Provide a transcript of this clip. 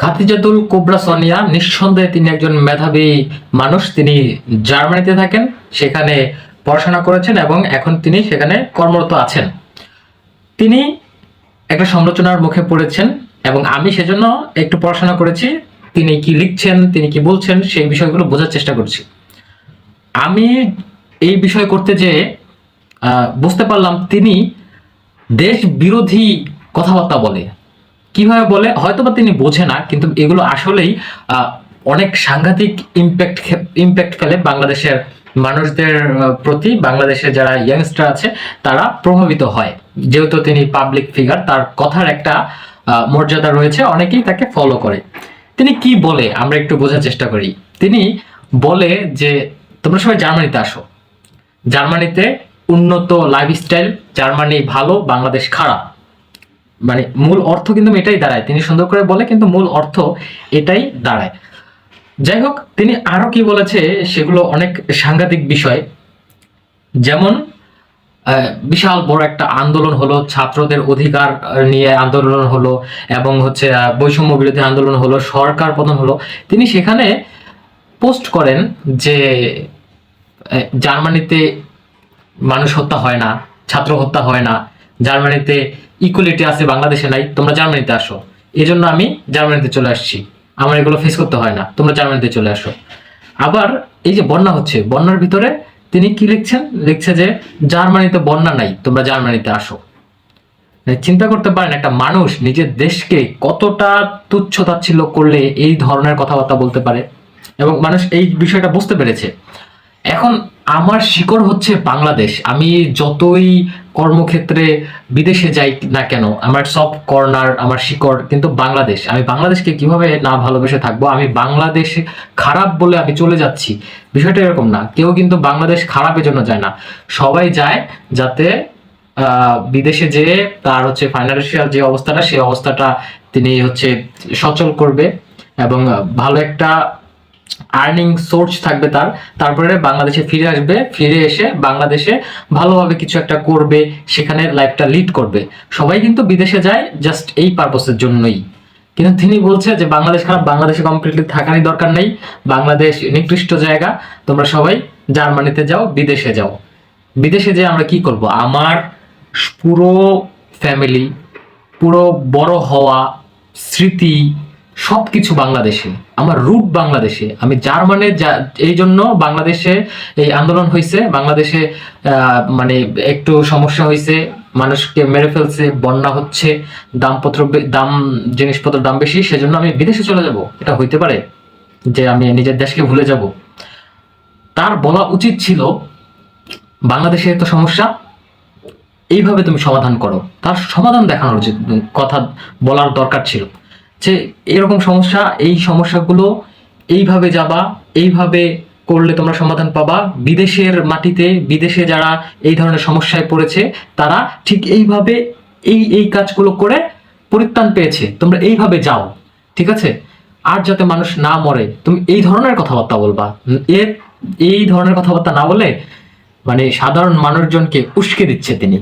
খাদিজাতুল cobra Sonia, নিঃসন্দেহে তিনি একজন মেধাবী মানুষ। তিনি জার্মানিতে থাকেন, সেখানে পড়াশোনা করেছেন এবং এখন তিনি সেখানে কর্মরত আছেন। তিনি একটা সমালোচনার মুখে পড়েছেন এবং আমি সেজন্য একটু পড়াশোনা করেছি। তিনি কি লিখছেন, তিনি কি বলছেন, সেই বিষয়গুলো বোঝার চেষ্টা করছি। আমি এই বিষয় করতে যে বুঝতে পারলাম, তিনি দেশ বিরোধী কথাবার্তা বলে। কীভাবে বলে, হয়তোবা তিনি বোঝে না, কিন্তু এগুলো আসলেই অনেক সাংঘাতিক ইম্প্যাক্ট ইম্প্যাক্ট ফেলে বাংলাদেশের মানুষদের প্রতি, বাংলাদেশের যারা ইয়াংস্টার আছে, তারা প্রভাবিত হয়। যেহেতু তিনি পাবলিক ফিগার তার কথার একটা মর্যাদা রয়েছে, অনেকেই তাকে ফলো করে। তিনি কি বলে, আমরা একটু বোঝার চেষ্টা করি। তিনি বলে যে, তোমরা সবাই জার্মানিতে আসো। জার্মানিতে উন্নত লাইফস্টাইল জার্মানি ভালো, বাংলাদেশ খারাপ। মানে মূল অর্থ কিন্তু এটাই দাঁড়ায়। তিনি সুন্দর করে বলে, কিন্তু মূল অর্থ এটাই দাঁড়ায়। যাই হোক, তিনি আরও কি বলেছে সেগুলো অনেক সাংঘাতিক বিষয়। যেমন বিশাল বড় একটা আন্দোলন হলো, ছাত্রদের অধিকার নিয়ে আন্দোলন হলো, এবং হচ্ছে বৈষম্য বিরোধী আন্দোলন হলো, সরকার পতন হলো। তিনি সেখানে পোস্ট করেন যে জার্মানিতে মানুষ হত্যা হয় না, ছাত্র হত্যা হয় না। জার্মানিতে ইকুয়ালিটি আছে, বাংলাদেশে নাই, তোমরা জার্মানিতে আসো। এই জন্য আমি জার্মানিতে চলে আসছি। আমার এগুলো ফেস করতে হয় না, তোমরা জার্মানিতে চলে আসো। আবার এই যে বন্যা হচ্ছে, বন্যার ভিতরে তিনি কি লিখছেন? লিখছে যে, জার্মানিতে বন্যা নাই, তোমরা জার্মানিতে আসো। মানে চিন্তা করতে পারেন, একটা মানুষ নিজের দেশকে কতটা তুচ্ছ তাচ্ছিল্য করলে এই ধরনের কথাবার্তা বলতে পারে। এবং মানুষ এই বিষয়টা বুঝতে পেরেছে। এখন আমার শিকড় হচ্ছে বাংলাদেশ। আমি যতই কর্মক্ষেত্রে বিদেশে যাই না কেন? আমার সব কর্নার, আমার শিকড় কিন্তু বাংলাদেশ। আমি বাংলাদেশকে কীভাবে না ভালোবেসে থাকব? আমি বাংলাদেশ খারাপ বলে আমি চলে যাচ্ছি। বিষয়টা এরকম না। কেউ কিন্তু বাংলাদেশ খারাপের জন্য যায় না। সবাই যায় যাতে বিদেশে যেয়ে তার হচ্ছে ফাইন্যান্সিয়াল যে অবস্থাটা সেই অবস্থাটা তিনি হচ্ছে সচল করবে এবং ভালো একটা আর্নিং সোর্স থাকবে তার। তারপরে বাংলাদেশে ফিরে আসবে, ফিরে এসে বাংলাদেশে ভালোভাবে কিছু একটা করবে, সেখানে লাইফটা লিড করবে। সবাই কিন্তু বিদেশে যায় জাস্ট এই পারপসের জন্যই। কিন্তু তিনি বলছে যে, বাংলাদেশ খারাপ, বাংলাদেশে কমপ্লিটলি থাকারই দরকার নেই। বাংলাদেশ নিকৃষ্ট জায়গা। তোমরা সবাই জার্মানিতে যাও, বিদেশে যাও। বিদেশে যে আমরা কি করব? আমার পুরো ফ্যামিলি পুরো বড় হওয়া স্মৃতি সব কিছু বাংলাদেশে, আমার রুট বাংলাদেশে। আমি জার্মানে যা, এই জন্য বাংলাদেশে এই আন্দোলন হয়েছে বাংলাদেশে মানে একটু সমস্যা হয়েছে মানুষকে মেরে ফেলছে, বন্যা হচ্ছে, দামপত্র দাম জিনিসপত্র দাম বেশি, সেজন্য আমি বিদেশে চলে যাব। এটা হইতে পারে যে আমি নিজের দেশকে ভুলে যাব। তার বলা উচিত ছিল, বাংলাদেশে এত সমস্যা, এইভাবে তুমি সমাধান করো। তার সমাধান দেখানোর কথা বলার দরকার ছিল। যে এরকম সমস্যা, এই সমস্যাগুলো এইভাবে যাবা, এইভাবে করলে তোমরা সমাধান পাবা। বিদেশের মাটিতে, বিদেশে যারা এই ধরনের সমস্যায় পড়েছে, তারা ঠিক এইভাবে এই এই কাজগুলো করে পরিত্রাণ পেয়েছে। তোমরা এইভাবে যাও, ঠিক আছে? আর যাতে মানুষ না মরে, তুমি এই ধরনের কথাবার্তা বলবা। এর এই ধরনের কথাবার্তা না বলে মানে সাধারণ মানুষজনকে উস্কে দিচ্ছে তিনি।